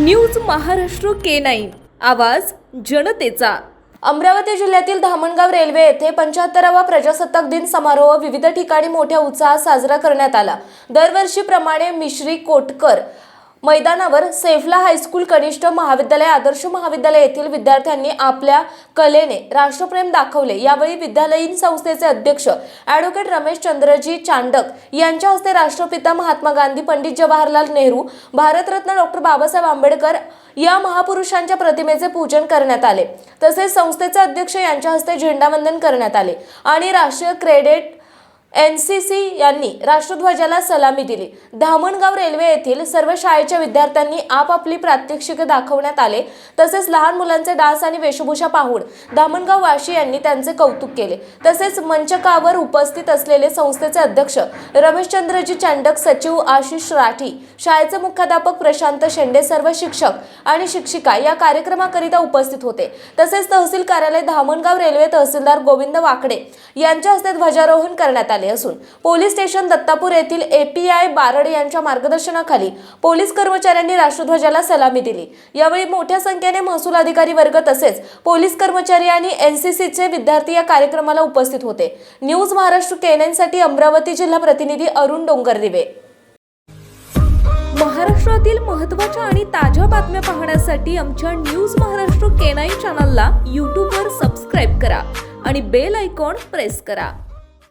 News Maharashtra K nine. आवाज जनतेचा. अमरावती जिल्ह्यातील धामणगाव रेल्वे येथे पंच्याहत्तरावा प्रजासत्ताक दिन समारोह विविध ठिकाणी मोठ्या उत्साहात साजरा करण्यात आला. दरवर्षीप्रमाणे मिश्री कोटकर मैदानावर सेफला हायस्कूल कनिष्ठ महाविद्यालय आदर्श महाविद्यालय येथील विद्यार्थ्यांनी आपल्या कलेने राष्ट्रप्रेम दाखवले. यावेळी विद्यालयीन संस्थेचे अध्यक्ष ॲडव्होकेट रमेश चंद्रजी चांडक यांच्या हस्ते राष्ट्रपिता महात्मा गांधी पंडित जवाहरलाल नेहरू भारतरत्न डॉक्टर बाबासाहेब आंबेडकर या महापुरुषांच्या प्रतिमेचे पूजन करण्यात आले. तसेच संस्थेचे अध्यक्ष यांच्या हस्ते झेंडावंदन करण्यात आले. आणि राष्ट्रीय क्रेडिट एन सी सी यांनी राष्ट्रध्वजाला सलामी दिली. धामणगाव रेल्वे येथील सर्व शाळेच्या विद्यार्थ्यांनी आपापली प्रात्यक्षिके दाखवण्यात आले तसेच लहान मुलांचे डान्स आणि वेशभूषा पाहून धामणगाव वाशी यांनी त्यांचे कौतुक केले. तसेच मंचकावर उपस्थित असलेले संस्थेचे अध्यक्ष रमेशचंद्रजी चांडक सचिव आशिष राठी शाळेचे मुख्याध्यापक प्रशांत शेंडे सर्व शिक्षक आणि शिक्षिका या कार्यक्रमाकरिता उपस्थित होते. तसेच तहसील कार्यालय धामणगाव रेल्वे तहसीलदार गोविंद वाकडे यांच्या हस्ते ध्वजारोहण करण्यात आले. असून पोलीस स्टेशन दत्तापूर येथील एपीआय बारड यांच्या मार्गदर्शनाखाली पोलीस कर्मचाऱ्यांनी राष्ट्रध्वजाला सलामी दिली. यावेळी मोठ्या संख्येने महसूल अधिकारी वर्ग तसेच पोलीस कर्मचारी आणि एनसीसीचे विद्यार्थी या कार्यक्रमाला उपस्थित होते. न्यूज महाराष्ट्र केएनएन अमरावती जिल्हा प्रतिनिधी अरुण डोंगरदिवे. महाराष्ट्रातील महत्त्वाच्या आणि ताज्या बातम्या पाहण्यासाठी आमच्या न्यूज महाराष्ट्र केनाई चॅनलला यूट्यूबवर सबस्क्राईब करा आणि बेल आयकॉन प्रेस करा.